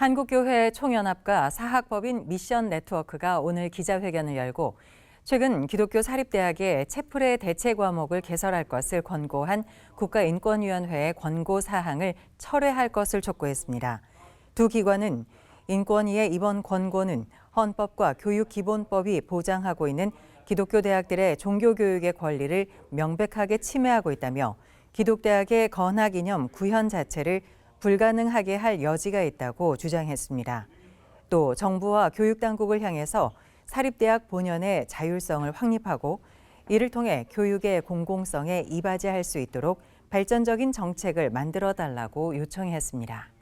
한국교회 총연합과 사학법인 미션 네트워크가 오늘 기자회견을 열고 최근 기독교 사립대학의 채플의 대체 과목을 개설할 것을 권고한 국가인권위원회의 권고 사항을 철회할 것을 촉구했습니다. 두 기관은 인권위의 이번 권고는 헌법과 교육기본법이 보장하고 있는 기독교 대학들의 종교교육의 권리를 명백하게 침해하고 있다며 기독대학의 건학 이념 구현 자체를 불가능하게 할 여지가 있다고 주장했습니다. 또 정부와 교육당국을 향해서 사립대학 본연의 자율성을 확립하고 이를 통해 교육의 공공성에 이바지할 수 있도록 발전적인 정책을 만들어 달라고 요청했습니다.